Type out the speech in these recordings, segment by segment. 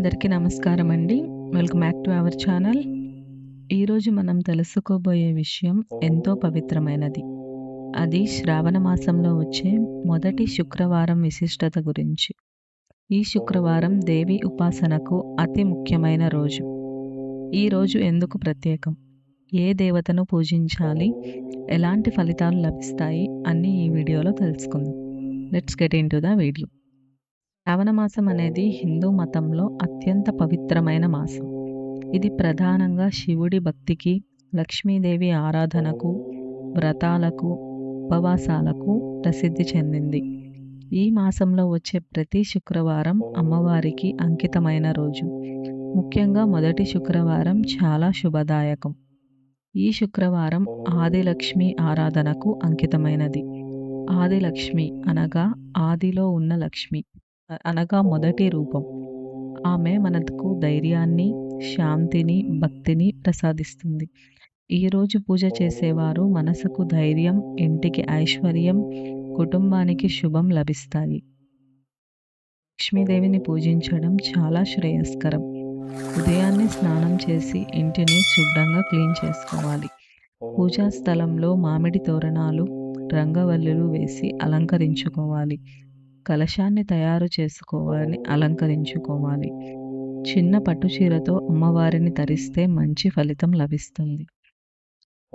అందరికీ నమస్కారం అండి welcome back to our channel. ఈరోజు మనం తెలుసుకోబోయే విషయం ఎంతో పవిత్రమైనది. అది శ్రావణ మాసంలో వచ్చే మొదటి శుక్రవారం విశిష్టత గురించి. ఈ శుక్రవారం దేవి ఉపాసనకు అతి ముఖ్యమైన రోజు. ఈ రోజు ఎందుకు ప్రత్యేకం? ఏ దేవతను పూజించాలి? ఎలాంటి ఫలితాలు లభిస్తాయి? అన్నీ ఈ వీడియోలో తెలుసుకుందాం. Let's get into the video శ్రావణ మాసం అనేది హిందూ మతంలో అత్యంత పవిత్రమైన మాసం. ఇది ప్రధానంగా శివుడి భక్తికి లక్ష్మీదేవి ఆరాధనకు వ్రతాలకు ఉపవాసాలకు ప్రసిద్ధి చెందింది. ఈ మాసంలో వచ్చే ప్రతి శుక్రవారం అమ్మవారికి అంకితమైన రోజు. ముఖ్యంగా మొదటి శుక్రవారం చాలా శుభదాయకం. ఈ శుక్రవారం ఆదిలక్ష్మి ఆరాధనకు అంకితమైనది. ఆదిలక్ష్మి అనగా ఆదిలో ఉన్న లక్ష్మి. అనగా మొదటి రూపం. ఆమె మనకు ధైర్యాన్ని శాంతిని భక్తిని ప్రసాదిస్తుంది. ఈరోజు పూజ చేసేవారు మనసుకు ధైర్యం ఇంటికి ఐశ్వర్యం కుటుంబానికి శుభం లభిస్తాయి. లక్ష్మీదేవిని పూజించడం చాలా శ్రేయస్కరం. ఉదయాన్నే స్నానం చేసి ఇంటిని శుభ్రంగా క్లీన్ చేసుకోవాలి. పూజా స్థలంలో మామిడి తోరణాలు రంగవల్లులు వేసి అలంకరించుకోవాలి. కలశాన్ని తయారు చేసుకోవాలి అలంకరించుకోవాలి. చిన్న పట్టు చీరతో అమ్మవారిని ధరిస్తే మంచి ఫలితం లభిస్తుంది.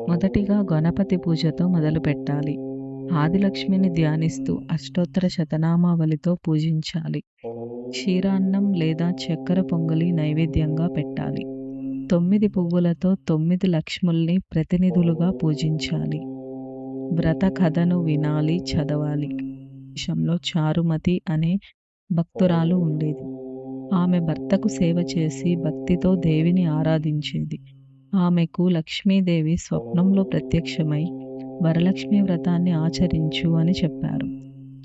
మొదటిగా గణపతి పూజతో మొదలు పెట్టాలి. ఆదిలక్ష్మిని ధ్యానిస్తూ అష్టోత్తర శతనామావళితో పూజించాలి. క్షీరాన్నం లేదా చక్కెర పొంగలి నైవేద్యంగా పెట్టాలి. తొమ్మిది పువ్వులతో తొమ్మిది లక్ష్ముల్ని ప్రతినిధులుగా పూజించాలి. వ్రత కథను వినాలి చదవాలి. దేశంలో చారుమతి అనే భక్తురాలు ఉండేది. ఆమె భర్తకు సేవ చేసి భక్తితో దేవిని ఆరాధించేది. ఆమెకు లక్ష్మీదేవి స్వప్నంలో ప్రత్యక్షమై వరలక్ష్మి వ్రతాన్ని ఆచరించు అని చెప్పారు.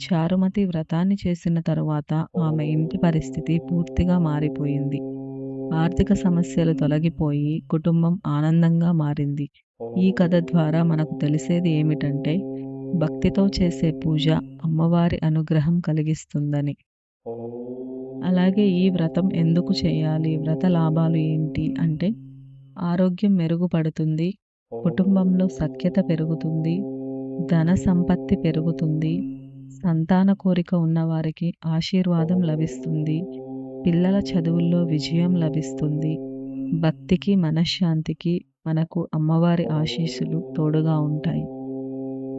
చారుమతి వ్రతాన్ని చేసిన తరువాత ఆమె ఇంటి పరిస్థితి పూర్తిగా మారిపోయింది. ఆర్థిక సమస్యలు తొలగిపోయి కుటుంబం ఆనందంగా మారింది. ఈ కథ ద్వారా మనకు తెలిసేది ఏమిటంటే భక్తితో చేసే పూజ అమ్మవారి అనుగ్రహం కలిగిస్తుందని. అలాగే ఈ వ్రతం ఎందుకు చేయాలి? వ్రత లాభాలు ఏంటి? అంటే ఆరోగ్యం మెరుగుపడుతుంది కుటుంబంలో సఖ్యత పెరుగుతుంది ధన సంపత్తి పెరుగుతుంది సంతాన కోరిక ఉన్నవారికి ఆశీర్వాదం లభిస్తుంది పిల్లల చదువుల్లో విజయం లభిస్తుంది భక్తికి మనశ్శాంతికి మనకు అమ్మవారి ఆశీస్సులు తోడుగా ఉంటాయి.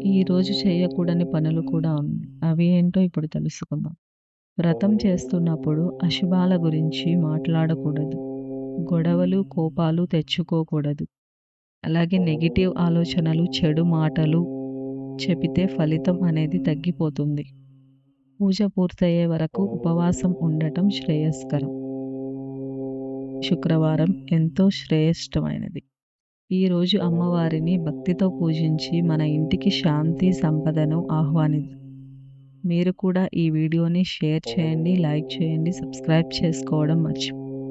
ఈరోజు చేయకూడని పనులు కూడా ఉన్నాయి అవి ఏంటో ఇప్పుడు తెలుసుకుందాం. వ్రతం చేస్తున్నప్పుడు అశుభాల గురించి మాట్లాడకూడదు. గొడవలు కోపాలు తెచ్చుకోకూడదు. అలాగే నెగిటివ్ ఆలోచనలు చెడు మాటలు చెబితే ఫలితం అనేది తగ్గిపోతుంది. పూజ పూర్తయ్యే వరకు ఉపవాసం ఉండటం శ్రేయస్కరం. శుక్రవారం ఎంతో శ్రేష్టమైనది ఈరోజు అమ్మవారిని భక్తితో పూజించి మన ఇంటికి శాంతి సంపదను ఆహ్వానిద్దాం. మీరు కూడా ఈ వీడియోని షేర్ చేయండి లైక్ చేయండి సబ్స్క్రైబ్ చేసుకోవడం మర్చిపో